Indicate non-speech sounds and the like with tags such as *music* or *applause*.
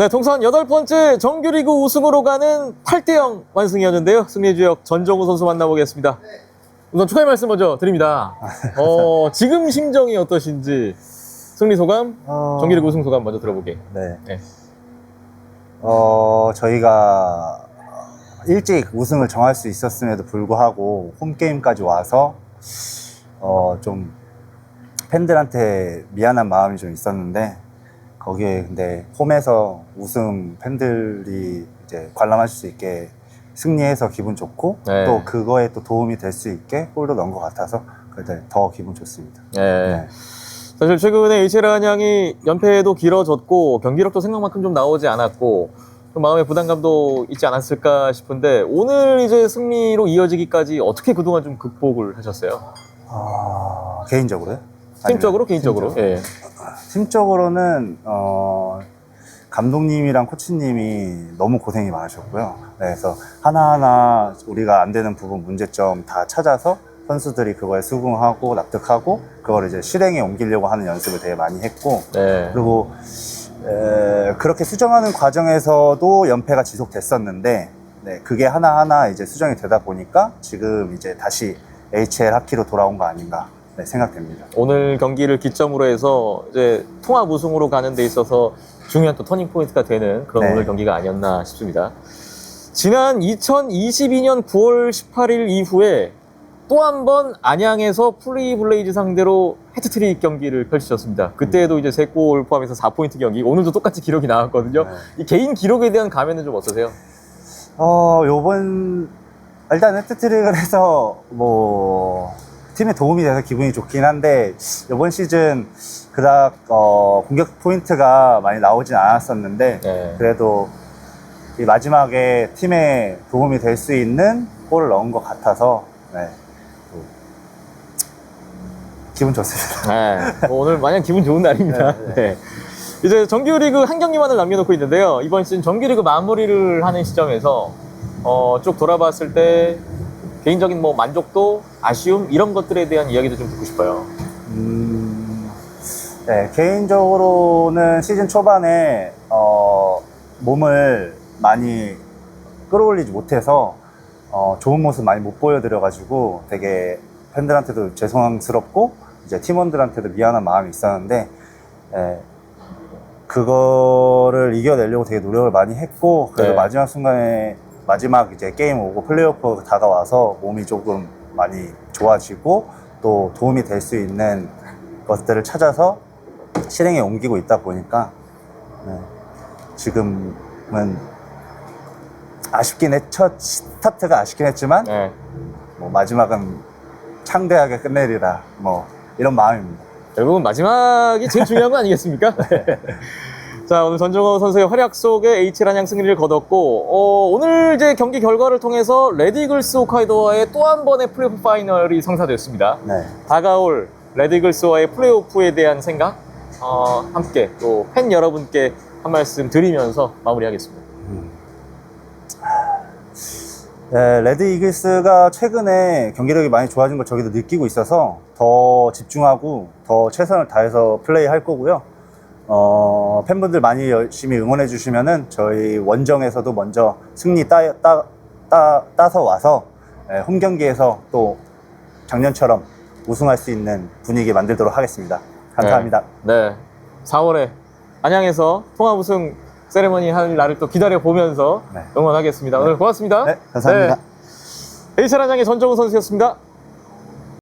네, 통산 여덟 번째 정규리그 우승으로 가는 8대0 완승이었는데요. 승리의 주역 전정우 선수 만나보겠습니다. 우선 축하의 말씀 먼저 드립니다. *laughs* 어, 지금 심정이 어떠신지 승리 소감, 어, 정규리그 우승 소감 먼저 들어보게. 네. 네. 어, 저희가 일찍 우승을 정할 수 있었음에도 불구하고 홈게임까지 와서 어, 좀 팬들한테 미안한 마음이 좀 있었는데 거기에 근데 홈에서 우승 팬들이 이제 관람하실 수 있게 승리해서 기분 좋고 네. 또 그거에 또 도움이 될 수 있게 골도 넣은 것 같아서 그때 더 기분 좋습니다. 네. 사실 최근에 한양이 연패도 길어졌고 경기력도 생각만큼 좀 나오지 않았고 좀 마음의 부담감도 있지 않았을까 싶은데 오늘 이제 승리로 이어지기까지 어떻게 그동안 좀 극복을 하셨어요? 아, 개인적으로요? 팀적으로 개인적으로? 팀적으로? 예. 팀적으로는 어, 감독님이랑 코치님이 너무 고생이 많으셨고요. 네, 그래서 하나하나 우리가 안 되는 부분 문제점 다 찾아서 선수들이 그거에 수긍하고 납득하고 그걸 이제 실행에 옮기려고 하는 연습을 되게 많이 했고 네. 그리고 에, 그렇게 수정하는 과정에서도 연패가 지속됐었는데 네, 그게 하나하나 이제 수정이 되다 보니까 지금 이제 다시 HL 하키로 돌아온 거 아닌가 네, 생각됩니다. 오늘 경기를 기점으로 해서 이제 통합 우승으로 가는 데 있어서 중요한 또 터닝 포인트가 되는 그런 네. 오늘 경기가 아니었나 싶습니다. 지난 2022년 9월 18일 이후에 또 한 번 안양에서 플레이 블레이즈 상대로 헤트트릭 경기를 펼치셨습니다. 그때도 이제 3골 포함해서 4포인트 경기, 오늘도 똑같이 기록이 나왔거든요. 네. 이 개인 기록에 대한 감회는 좀 어떠세요? 어, 요번, 일단 헤트트릭을 해서, 뭐, 팀에 도움이 돼서 기분이 좋긴 한데, 요번 시즌 그닥, 어, 공격 포인트가 많이 나오진 않았었는데, 네. 그래도 이 마지막에 팀에 도움이 될 수 있는 골을 넣은 것 같아서, 네. 또 기분 좋습니다. 네, 뭐 오늘 마냥 기분 좋은 날입니다. 네, 네. 이제 정규리그 한 경기만을 남겨놓고 있는데요. 이번 시즌 정규리그 마무리를 하는 시점에서 어, 쭉 돌아봤을 때 개인적인 뭐 만족도, 아쉬움 이런 것들에 대한 이야기도 좀 듣고 싶어요. 음, 네, 개인적으로는 시즌 초반에 어, 몸을 많이 끌어올리지 못해서 어, 좋은 모습 많이 못 보여드려가지고 되게 팬들한테도 죄송스럽고 이제 팀원들한테도 미안한 마음이 있었는데 예, 그거를 이겨내려고 되게 노력을 많이 했고 그래도 네. 마지막 순간에 마지막 이제 게임 오고 플레이오프 다가와서 몸이 조금 많이 좋아지고 또 도움이 될 수 있는 것들을 찾아서 실행에 옮기고 있다 보니까 네, 지금은 아쉽긴 했, 첫 스타트가 아쉽긴 했지만 네. 뭐 마지막은 창대하게 끝내리라 뭐 이런 마음입니다. 결국은 마지막이 제일 중요한 거 아니겠습니까? *laughs* 자, 오늘 전정호 선수의 활약 속에 H 한양 승리를 거뒀고, 어, 오늘 이제 경기 결과를 통해서 레드이글스 홋카이도와의 또 한 번의 플레이오프 파이널이 성사됐습니다. 네. 다가올 레드이글스와의 플레이오프에 대한 생각, 어, 함께 또 팬 여러분께 한 말씀 드리면서 마무리하겠습니다. 네, 레드 이글스가 최근에 경기력이 많이 좋아진 걸 저희도 느끼고 있어서 더 집중하고 더 최선을 다해서 플레이 할 거고요. 어, 팬분들 많이 열심히 응원해 주시면은 저희 원정에서도 먼저 승리 따, 따, 따, 따서 와서 예, 홈 경기에서 또 작년처럼 우승할 수 있는 분위기 만들도록 하겠습니다. 감사합니다. 네. 네. 4월에 안양에서 통합 우승 세레머니 할 날을 또 기다려 보면서 네. 응원하겠습니다. 오늘 고맙습니다. 네, 감사합니다. 네. H 한양의 전정우 선수였습니다.